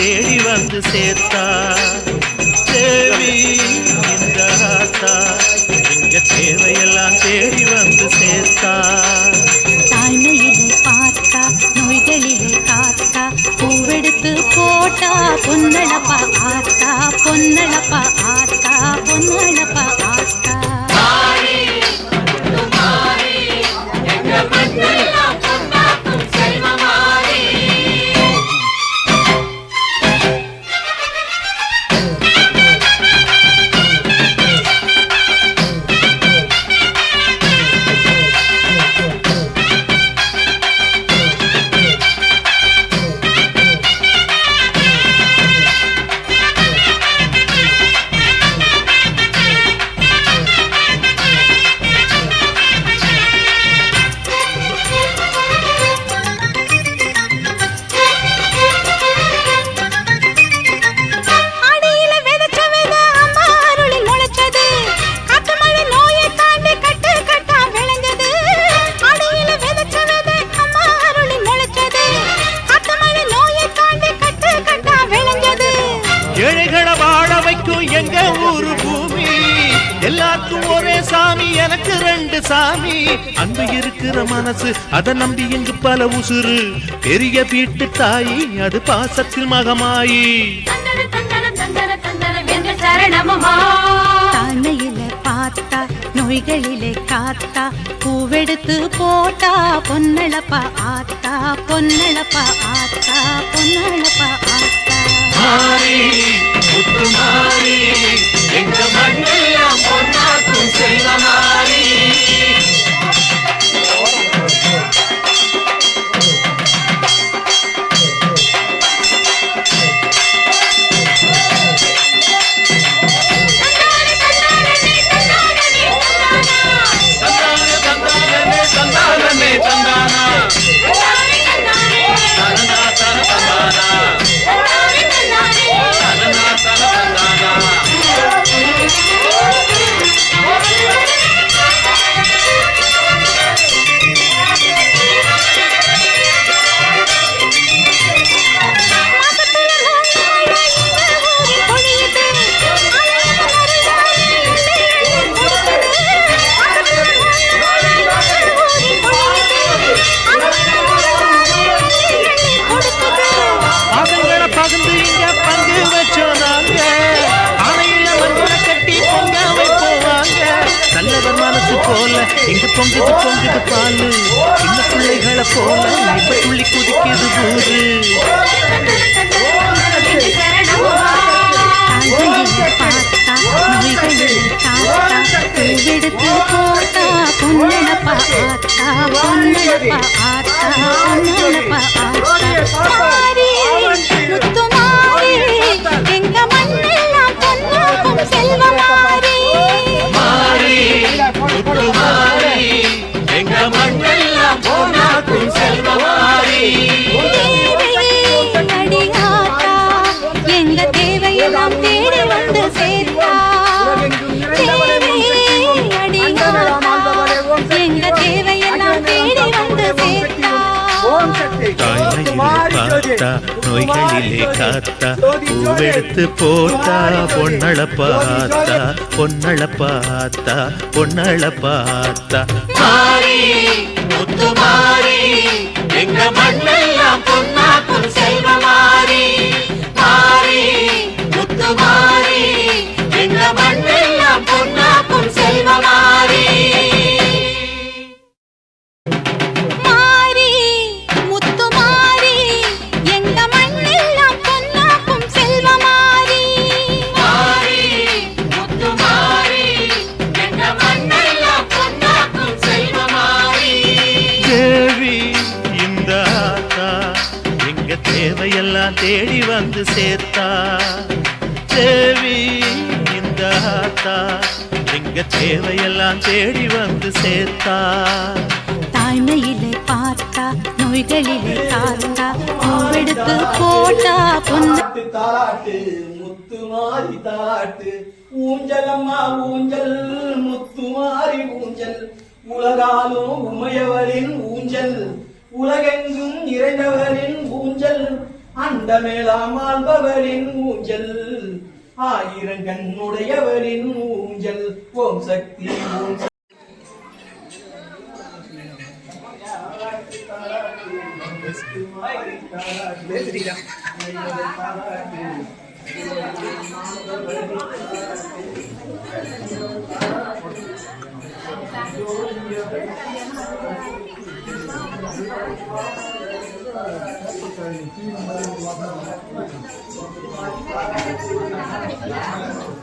தேடி வந்து சேர்த்தா. தேவி இந்த ஆத்தா எங்க தேவையெல்லாம் தேடி வந்து சேர்த்தா. தாழ்மையிலே பார்த்தா நோய்களிலே காத்தா பூவெடுத்து போட்டா பொன்னள ஏழைகளை வாழ வைக்கும் எங்க ஊரு பூமி? எல்லாருக்கும் ஒரே சாமி எனக்கு ரெண்டு சாமி. அன்பு இருக்கிற மனசு அதை நம்பி இங்கு பல உசுறு. பெரிய வீட்டு தாயி அது பாசத்தில் மகமாயி. தன்னையில பார்த்தா நோய்களிலே காத்தா பூவெடுத்து போட்டா பொன்னழப்பா ஆத்தா பொன்னழப்பா ஆத்தா பொன்னழப்பா ஆத்தா மாறி. பொங்குது பொங்குது பாலு. சின்ன பிள்ளைகளை போல இப்ப துள்ளி குதிக்குது ஊரு. தாழ்மையில பார்த்தா நோய்களிலே பூவெடுத்து போட்டா பொன்னளப்பா ஆத்தா ஆத்தா பார்த்தா நோய்களிலே காத்தா பூவெடுத்து போட்டா பொன்னள பார்த்தா பொன்னள பார்த்தா பொன்னள பார்த்தா மாறி முத்து மாறி எங்க மண்ணெல்லாம் பொன்னாக்கும் செல்வ மாறி. மாறி தேவையெல்லாம் தேடி வந்து சேர்த்தா. தேவி இந்த ஆத்தா எங்க தேவையெல்லாம் தேடி வந்து சேர்த்தா. தாய்மையிலே பார்த்தா நோய்களிலே காத்தா பூவெடுத்து போட்டா பொன்ன தாட்டு முத்து மாறி தாலாட்டு ஊஞ்சலம்மா ஊஞ்சல் முத்து மாறி ஊஞ்சல். உலகாலும் உமையவரின் ஊஞ்சல். உலகெங்கும் நிறைந்தவரின் அண்டமேலாம் ஆள்பவரின் ஊஞ்சல். ஆயிரம் கண்ணுடையவரின் ஊஞ்சல். ஓம் Shakti Om Thank you. Thank you.